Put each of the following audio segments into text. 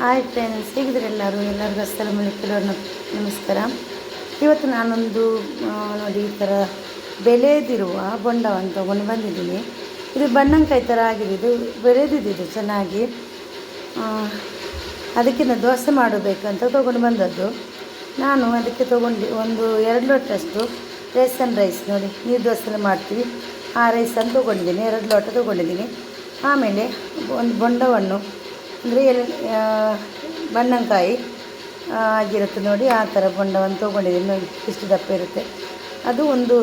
Hi friends ಹೇಗಿದ್ರೆ ಎಲ್ಲರೂ? ಎಲ್ಲರಿಗೂ ಅಸ್ತಲ ಅಲೈಕುಮ್ ನಮಸ್ಕಾರ. ಇವತ್ತು ನಾನೊಂದು ನೋಡಿ, ಈ ಥರ ಬೆಳೆದಿರುವ ಬೊಂಡವನ್ನು ತೊಗೊಂಡು ಬಂದಿದ್ದೀನಿ. ಇದು ಬಣ್ಣಂಕಾಯಿ ಥರ ಆಗಿದೆ. ಇದು ಬೆಳೆದಿದ್ದು ಚೆನ್ನಾಗಿ. ಅದಕ್ಕಿಂತ ದೋಸೆ ಮಾಡಬೇಕಂತ ತೊಗೊಂಡು ಬಂದದ್ದು. ನಾನು ಅದಕ್ಕೆ ತೊಗೊಂಡು, ಒಂದು ಎರಡು ಲೋಟಷ್ಟು ರೇಸನ್ ರೈಸ್ ನೋಡಿ, ನೀರು ದೋಸೆ ಮಾಡ್ತೀವಿ. ಆ ರೈಸನ್ನು ತೊಗೊಂಡಿದ್ದೀನಿ, ಎರಡು ಲೋಟ ತೊಗೊಂಡಿದ್ದೀನಿ. ಆಮೇಲೆ ಒಂದು ಬೊಂಡವನ್ನು ಅಂದರೆ ಎಲ್ಲಿ ಬಣ್ಣಂಕಾಯಿ ಆಗಿರುತ್ತೆ ನೋಡಿ, ಆ ಥರ ಬಣ್ಣವನ್ನು ತೊಗೊಂಡಿದ್ದೀನಿ ನೋಡಿ, ಇಷ್ಟು ದಪ್ಪ ಇರುತ್ತೆ. ಅದು ಒಂದು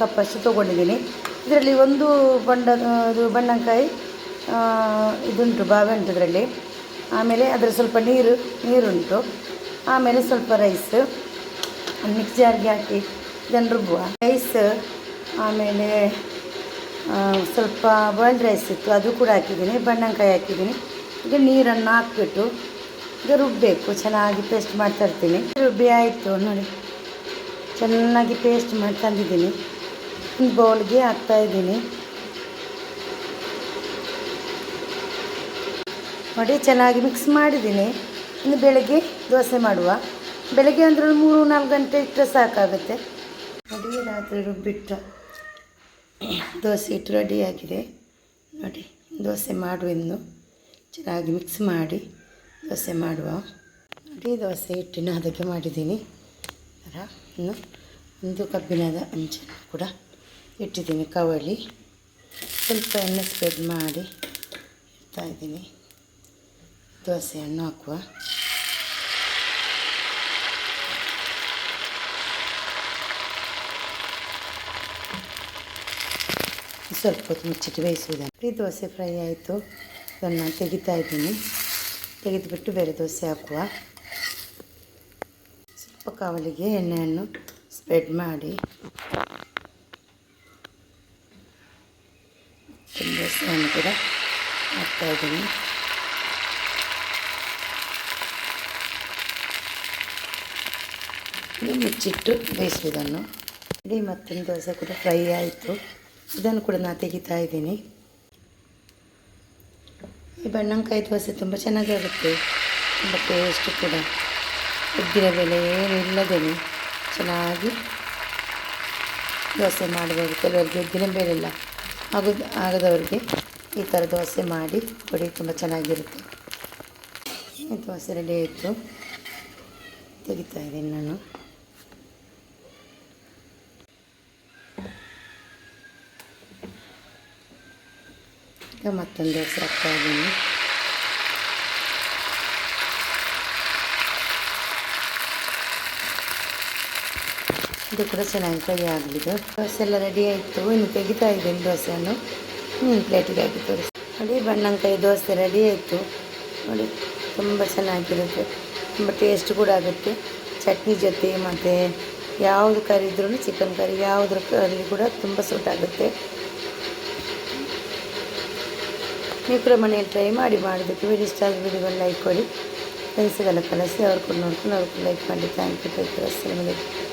ಕಪ್ಪಷ್ಟು ತೊಗೊಂಡಿದ್ದೀನಿ. ಇದರಲ್ಲಿ ಒಂದು ಬಣ್ಣ ಇದು ಬಣ್ಣಂಕಾಯಿ ಇದುಂಟು, ಬಾವೆ ಉಂಟು ಇದರಲ್ಲಿ. ಆಮೇಲೆ ಅದರ ಸ್ವಲ್ಪ ನೀರು, ನೀರುಂಟು. ಆಮೇಲೆ ಸ್ವಲ್ಪ ರೈಸ್ ಮಿಕ್ಸ್ ಜಾರ್ಗೆ ಹಾಕಿ, ಇದನ್ನು ರುಬ್ಬುವ. ರೈಸ್ ಆಮೇಲೆ ಸ್ವಲ್ಪ ಬಾಯ್ಲ್ಡ್ ರೈಸ್ ಇತ್ತು, ಅದು ಕೂಡ ಹಾಕಿದ್ದೀನಿ, ಬಣ್ಣಂಕಾಯಿ ಹಾಕಿದ್ದೀನಿ. ಈಗ ನೀರನ್ನು ಹಾಕ್ಬಿಟ್ಟು ಈಗ ರುಬ್ಬಬೇಕು ಚೆನ್ನಾಗಿ ಪೇಸ್ಟ್ ಮಾಡ್ತಾ ಇರ್ತೀನಿ. ರುಬ್ಬಿ ಆಯಿತು ನೋಡಿ. ಚೆನ್ನಾಗಿ ಪೇಸ್ಟ್ ಮಾಡಿ ತಂದಿದ್ದೀನಿ. ಬೌಲ್ಗೆ ಹಾಕ್ತಾ ಇದ್ದೀನಿ. ನೋಡಿ, ಚೆನ್ನಾಗಿ ಮಿಕ್ಸ್ ಮಾಡಿದ್ದೀನಿ. ಇನ್ನು ಬೆಳಗ್ಗೆ ದೋಸೆ ಮಾಡುವ. ಬೆಳಗ್ಗೆ ಅಂದರೆ ಮೂರು ನಾಲ್ಕು ಗಂಟೆ ಇಟ್ಟರೆ ಸಾಕಾಗುತ್ತೆ. ನೋಡಿ, ರಾತ್ರಿ ರುಬ್ಬಿಟ್ಟು ದೋಸೆ ಇಟ್ಟು ರೆಡಿಯಾಗಿದೆ ನೋಡಿ, ದೋಸೆ ಮಾಡುವ ಇನ್ನು. ಚೆನ್ನಾಗಿ ಮಿಕ್ಸ್ ಮಾಡಿ ದೋಸೆ ಮಾಡುವ. ಇಡೀ ದೋಸೆ ಹಿಟ್ಟಿನ ಅದಕ್ಕೆ ಮಾಡಿದ್ದೀನಿ. ಥರ ಇನ್ನು ಒಂದು ಕಬ್ಬಿಣದ ಅಂಚನ್ನು ಕೂಡ ಇಟ್ಟಿದ್ದೀನಿ ಕವಳಿ. ಸ್ವಲ್ಪ ಎಣ್ಣೆ ಸ್ಪ್ರೆಡ್ ಮಾಡಿ ಇಡ್ತಾ ಇದ್ದೀನಿ. ದೋಸೆಯನ್ನು ಹಾಕುವ. ಸ್ವಲ್ಪ ಹೊತ್ತು ಮುಚ್ಚಿಟ್ಟು ಬೇಯಿಸುವುದನ್ನು. ಈ ದೋಸೆ ಫ್ರೈ ಆಯಿತು. ಅದನ್ನು ತೆಗಿತಾ ಇದ್ದೀನಿ. ತೆಗೆದುಬಿಟ್ಟು ಬೇರೆ ದೋಸೆ ಹಾಕುವ. ಸ್ವಲ್ಪ ಕಾವಲಿಗೆ ಎಣ್ಣೆಯನ್ನು ಸ್ಪ್ರೆಡ್ ಮಾಡಿ. ದೋಸೆಯನ್ನು ಕೂಡ ಹಾಕ್ತಾ ಇದ್ದೀನಿ. ಇದು ಮುಚ್ಚಿಟ್ಟು ಬೇಯಿಸುವುದನ್ನು ಇಡೀ ಮತ್ತೊಂದು ದೋಸೆ ಕೂಡ ಫ್ರೈ ಆಯಿತು. ಇದನ್ನು ಕೂಡ ನಾನು ತೆಗಿತಾ ಇದ್ದೀನಿ. ಈ ಬಣ್ಣಂಕಾಯಿ ದೋಸೆ ತುಂಬ ಚೆನ್ನಾಗಿರುತ್ತೆ. ತುಂಬ ಟೇಸ್ಟ್ ಕೂಡ. ಉದ್ದಿನ ಬೆಲೆ ಏನಿಲ್ಲದೇ ಚೆನ್ನಾಗಿ ದೋಸೆ ಮಾಡಬಹುದು ಕೆಲವರಿಗೆ ಉದ್ದಿನ ಬೇಳೆ ಇಲ್ಲ. ಆಗೋದು ಆಗದವ್ರಿಗೆ ಈ ಥರ ದೋಸೆ ಮಾಡಿ ಕೊಡಿ, ತುಂಬ ಚೆನ್ನಾಗಿರುತ್ತೆ. ದೋಸೆ ರೆಡಿ ಆಯಿತು. ತೆಗಿತಾ ಇದ್ದೀನಿ ನಾನು. ಈಗ ಮತ್ತೊಂದು ದೋಸೆ ಹಾಕ್ತಾ ಇದ್ದೀನಿ. ಇದು ಕೂಡ ಚೆನ್ನಾಗಿ ಫ್ರೈ ಆಗಲಿದೆ. ದೋಸೆ ಎಲ್ಲ ರೆಡಿ ಆಯಿತು. ಇನ್ನು ತೆಗಿತಾ ಇದ್ದೀನಿ ದೋಸೆಯನ್ನು. ಹ್ಞೂ ಪ್ಲೇಟಿಗೆ ಹಾಕಿ ತೋರಿಸಿ. ನೋಡಿ ಬಣ್ಣಂಕಾಯಿ ದೋಸೆ ರೆಡಿ ಆಯಿತು. ನೋಡಿ, ತುಂಬ ಚೆನ್ನಾಗಿರುತ್ತೆ. ತುಂಬ ಟೇಸ್ಟ್ ಕೂಡ ಆಗುತ್ತೆ. ಚಟ್ನಿ ಜೊತೆ ಮತ್ತು ಯಾವುದು ಕರಿ ಇದ್ರೂ ಚಿಕನ್ ಕರಿ ಯಾವುದ್ರ ಕರಿ ಕೂಡ ತುಂಬ ಸೂಟ್ ಆಗುತ್ತೆ. ನೀವು ಮನೆಯಲ್ಲಿ ಟ್ರೈ ಮಾಡಿ ಮಾಡೋದಕ್ಕೆ ವಿಡಿಯೋ ಇಷ್ಟ ಆಗಿ ವಿಡಿಯೋಗಳು ಲೈಕ್ ಕೊಡಿ. ಫ್ರೆಂಡ್ಸ್ಗೆಲ್ಲ ಕಳಿಸಿ, ಅವ್ರು ಕೂಡ ನೋಡ್ಕೊಂಡು ಅವ್ರು ಲೈಕ್ ಮಾಡಿ. ಥ್ಯಾಂಕ್ ಯು ಟೇಕ್ ಕೇರ್ ಅಸ್ಸಲಾಮು ಅಲೈಕುಮ್.